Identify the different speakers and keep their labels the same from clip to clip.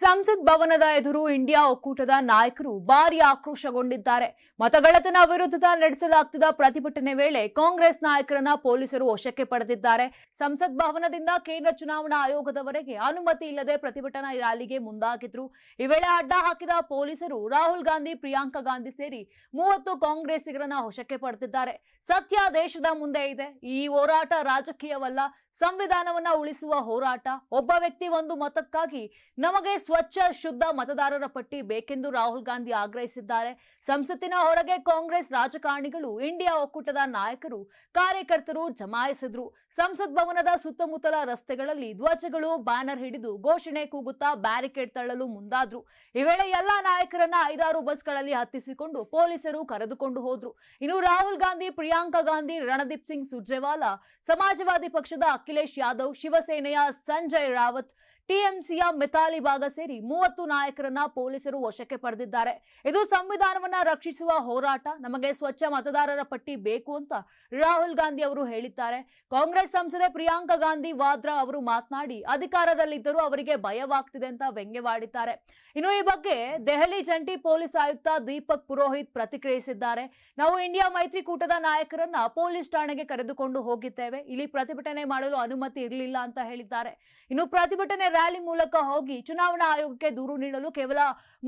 Speaker 1: ಸಂಸತ್ ಭವನದ ಎದುರು ಇಂಡಿಯಾ ಒಕ್ಕೂಟದ ನಾಯಕರು ಭಾರಿ ಆಕ್ರೋಶಗೊಂಡಿದ್ದಾರೆ. ಮತಗಳತನ ವಿರುದ್ಧದ ನಡೆಸಲಾಗ್ತಿದ್ದ ಪ್ರತಿಭಟನೆ ವೇಳೆ ಕಾಂಗ್ರೆಸ್ ನಾಯಕರನ್ನ ಪೊಲೀಸರು ವಶಕ್ಕೆ ಪಡೆದಿದ್ದಾರೆ. ಸಂಸತ್ ಭವನದಿಂದ ಕೇಂದ್ರ ಚುನಾವಣಾ ಆಯೋಗದವರೆಗೆ ಅನುಮತಿ ಇಲ್ಲದೆ ಪ್ರತಿಭಟನಾ ರ್ಯಾಲಿಗೆ ಮುಂದಾಗಿದ್ರು. ಈ ವೇಳೆ ಅಡ್ಡ ಹಾಕಿದ ಪೊಲೀಸರು ರಾಹುಲ್ ಗಾಂಧಿ, ಪ್ರಿಯಾಂಕಾ ಗಾಂಧಿ ಸೇರಿ ಮೂವತ್ತು ಕಾಂಗ್ರೆಸ್ಸಿಗರನ್ನ ವಶಕ್ಕೆ ಪಡೆದಿದ್ದಾರೆ. ಸತ್ಯ ದೇಶದ ಮುಂದೆ ಇದೆ. ಈ ಹೋರಾಟ ರಾಜಕೀಯವಲ್ಲ. ಸಂವಿಧಾನವನ್ನ ಉಳಿಸುವ ಹೋರಾಟ. ಒಬ್ಬ ವ್ಯಕ್ತಿ ಒಂದು ಮತಕ್ಕಾಗಿ ನಮಗೆ ಸ್ವಚ್ಛ, ಶುದ್ಧ ಮತದಾರರ ಪಟ್ಟಿ ಬೇಕೆಂದು ರಾಹುಲ್ ಗಾಂಧಿ ಆಗ್ರಹಿಸಿದ್ದಾರೆ. ಸಂಸತ್ತಿನ ಹೊರಗೆ ಕಾಂಗ್ರೆಸ್ ರಾಜಕಾರಣಿಗಳು, ಇಂಡಿಯಾ ಒಕ್ಕೂಟದ ನಾಯಕರು, ಕಾರ್ಯಕರ್ತರು ಜಮಾಯಿಸಿದ್ರು. ಸಂಸತ್ ಭವನದ ಸುತ್ತಮುತ್ತಲ ರಸ್ತೆಗಳಲ್ಲಿ ಧ್ವಜಗಳು, ಬ್ಯಾನರ್ ಹಿಡಿದು ಘೋಷಣೆ ಕೂಗುತ್ತಾ ಬ್ಯಾರಿಕೇಡ್ ತಳ್ಳಲು ಮುಂದಾದ್ರು. ಈ ವೇಳೆ ಎಲ್ಲಾ ನಾಯಕರನ್ನ ಐದಾರು ಬಸ್ಗಳಲ್ಲಿ ಹತ್ತಿಸಿಕೊಂಡು ಪೊಲೀಸರು ಕರೆದುಕೊಂಡು ಹೋದ್ರು. ಇನ್ನು ರಾಹುಲ್ ಗಾಂಧಿ, ಪ್ರಿಯಾಂಕಾ ಗಾಂಧಿ, ರಣದೀಪ್ ಸಿಂಗ್ ಸುರ್ಜೇವಾಲಾ, ಸಮಾಜವಾದಿ ಪಕ್ಷದ ಅಖಿಲೇಶ್ ಯಾದವ್, ಶಿವಸೇನೆಯ ಸಂಜಯ್ ರಾವತ್ ಟಿಎಂಸಿಯ ಮಿತಾಲಿ ಭಾಗ ಸೇರಿ ಮೂವತ್ತು ನಾಯಕರನ್ನ ಪೊಲೀಸರು ವಶಕ್ಕೆ ಪಡೆದಿದ್ದಾರೆ. ಇದು ಸಂವಿಧಾನವನ್ನ ರಕ್ಷಿಸುವ ಹೋರಾಟ, ನಮಗೆ ಸ್ವಚ್ಛ ಮತದಾರರ ಪಟ್ಟಿ ಬೇಕು ಅಂತ ರಾಹುಲ್ ಗಾಂಧಿ ಅವರು ಹೇಳಿದ್ದಾರೆ. ಕಾಂಗ್ರೆಸ್ ಸಂಸದೆ ಪ್ರಿಯಾಂಕಾ ಗಾಂಧಿ ವಾದ್ರಾ ಅವರು ಮಾತನಾಡಿ, ಅಧಿಕಾರದಲ್ಲಿದ್ದರೂ ಅವರಿಗೆ ಭಯವಾಗ್ತಿದೆ ಅಂತ ವ್ಯಂಗ್ಯವಾಡಿದ್ದಾರೆ. ಇನ್ನು ಈ ಬಗ್ಗೆ ದೆಹಲಿ ಜಂಟಿ ಪೊಲೀಸ್ ಆಯುಕ್ತ ದೀಪಕ್ ಪುರೋಹಿತ್ ಪ್ರತಿಕ್ರಿಯಿಸಿದ್ದಾರೆ. ನಾವು ಇಂಡಿಯಾ ಮೈತ್ರಿಕೂಟದ ನಾಯಕರನ್ನ ಪೊಲೀಸ್ ಠಾಣೆಗೆ ಕರೆದುಕೊಂಡು ಹೋಗಿದ್ದೇವೆ. ಇಲ್ಲಿ ಪ್ರತಿಭಟನೆ ಮಾಡಲು ಅನುಮತಿ ಇರಲಿಲ್ಲ ಅಂತ ಹೇಳಿದ್ದಾರೆ. ಇನ್ನು ಪ್ರತಿಭಟನೆ ರ್ಯಾಲಿ ಮೂಲಕ ಹೋಗಿ ಚುನಾವಣಾ ಆಯೋಗಕ್ಕೆ ದೂರು ನೀಡಲು ಕೇವಲ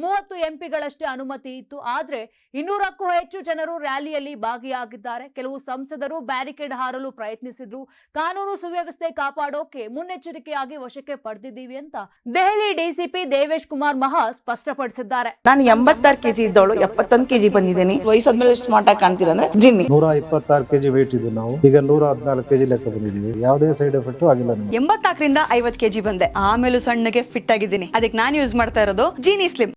Speaker 1: ಮೂವತ್ತು ಎಂಪಿಗಳಷ್ಟೇ ಅನುಮತಿ ಇತ್ತು. ಆದ್ರೆ ಇನ್ನೂರಕ್ಕೂ ಹೆಚ್ಚು ಜನರು ರ್ಯಾಲಿಯಲ್ಲಿ ಭಾಗಿಯಾಗಿದ್ದಾರೆ. ಕೆಲವು ಸಂಸದರು ಬ್ಯಾರಿಕೇಡ್ ಹಾರಲು ಪ್ರಯತ್ನಿಸಿದ್ರು. ಕಾನೂನು ಸುವ್ಯವಸ್ಥೆ ಕಾಪಾಡೋಕೆ ಮುನ್ನೆಚ್ಚರಿಕೆಯಾಗಿ ವಶಕ್ಕೆ ಪಡೆದಿದ್ದೀವಿ ಅಂತ ದೆಹಲಿ ಡಿಸಿಪಿ ದೇವೇಶ್ ಕುಮಾರ್ ಮಹಾ ಸ್ಪಷ್ಟಪಡಿಸಿದ್ದಾರೆ.
Speaker 2: ನಾನು ಎಂಬತ್ತಾರು ಕೆಜಿ ಇದ್ದವಳು ಎಪ್ಪತ್ತೊಂದು ಕೆಜಿ ಬಂದಿದ್ದೀನಿ. ವಯಸ್ಸಾದ್ಮೇಲೆ ಸ್ಮಾರ್ಟ್ ಆಗಿ ಕಾಣ್ತೀರ ಅಂದ್ರೆ ಜಿನ್ನಿ.
Speaker 3: ನೂರ ಇಪ್ಪತ್ತಾರು ಕೆಜಿ ವೇಟ್ ಇದ್ದು ನಾವು. ಈಗ ನೂರ ಹದಿನಾಲ್ಕು ಕೆಜಿ ಲೆಕ್ಕ ಬಂದಿದ್ದೀವಿ. ಯಾವುದೇ ಸೈಡ್ ಎಫೆಕ್ಟ್ ಆಗಿಲ್ಲ ಎಂಬತ್ತಾಕರಿಂದ
Speaker 4: ಎಂಬತ್ನಾಲ್ಕರಿಂದ ಐವತ್ ಕೆಜಿ ಬಂದೆ. ಆಮೇಲೂ ಸಣ್ಣಗೆ ಫಿಟ್ ಆಗಿದ್ದೀನಿ. ಅದಕ್ಕೆ ನಾನು ಯೂಸ್ ಮಾಡ್ತಾ ಇರೋದು ಜೀನಿ ಸ್ಲಿಮ್